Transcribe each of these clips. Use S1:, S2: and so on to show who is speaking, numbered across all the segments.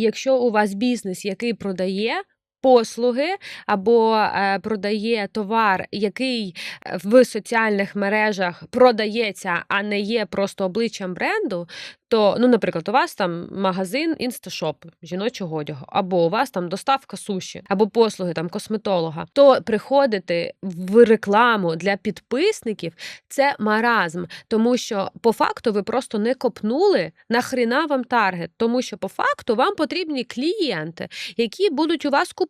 S1: Якщо у вас бізнес, який продає послуги або е, продає товар, який е, в соціальних мережах продається, а не є просто обличчям бренду, то, ну, наприклад, у вас там магазин інсташоп жіночого одягу, або у вас там доставка суші, або послуги там косметолога, то приходити в рекламу для підписників це маразм, тому що по факту ви просто не копнули нахріна вам таргет, тому що по факту вам потрібні клієнти, які будуть у вас купувати,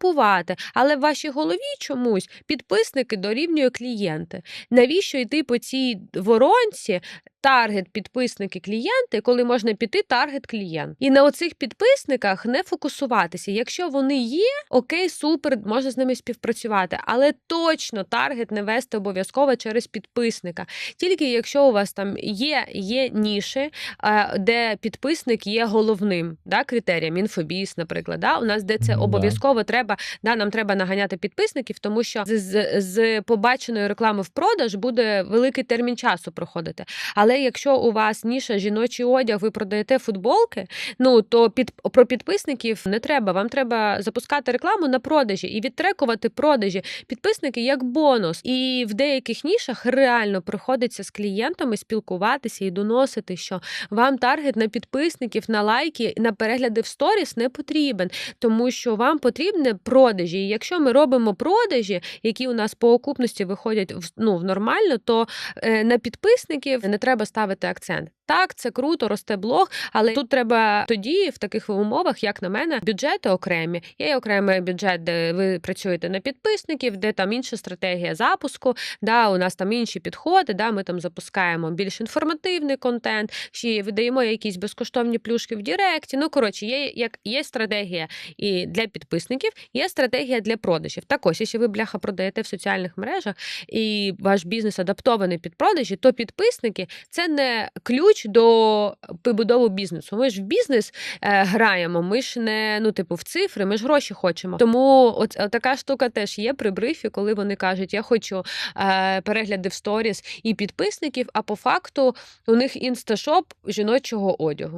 S1: але в вашій голові чомусь підписники дорівнює клієнти. Навіщо йти по цій воронці? Таргет, підписники, клієнти, коли можна піти таргет клієнт. І на оцих підписниках не фокусуватися. Якщо вони є, окей, супер, можна з ними співпрацювати, але точно таргет не вести обов'язково через підписника. Тільки якщо у вас там є, є ніші, е, де підписник є головним да, критерієм, інфобіс, наприклад, да, у нас де це
S2: Ну
S1: обов'язково треба, да, нам треба наганяти підписників, тому що з, з, з побаченої реклами в продаж буде великий термін часу проходити. Але якщо у вас ніша жіночий одяг, ви продаєте футболки, ну то під про підписників не треба. Вам треба запускати рекламу на продажі і відтрекувати продажі підписники як бонус. І в деяких нішах реально приходиться з клієнтами спілкуватися і доносити, що вам таргет на підписників, на лайки, на перегляди в сторіс не потрібен, тому що вам потрібні продажі. І якщо ми робимо продажі, які у нас по окупності виходять в ну в нормально, то е, на підписників не треба ставити акцент. Так, це круто, росте блог, але тут треба тоді, в таких умовах, як на мене, бюджети окремі. Є окремий бюджет, де ви працюєте на підписників, де там інша стратегія запуску. Да, у нас там інші підходи. Да, ми там запускаємо більш інформативний контент, чи видаємо якісь безкоштовні плюшки в Діректі. Ну коротше, є як є стратегія і для підписників, є стратегія для продажів. Так ось, якщо ви бляха продаєте в соціальних мережах і ваш бізнес адаптований під продажі, то підписники це не ключ до побудови бізнесу. Ми ж в бізнес е, граємо, ми ж не ну, типу, в цифри, ми ж гроші хочемо. Тому от е, така штука теж є при брифі, коли вони кажуть, я хочу е, перегляди в сторіс і підписників, а по факту у них інсташоп жіночого одягу.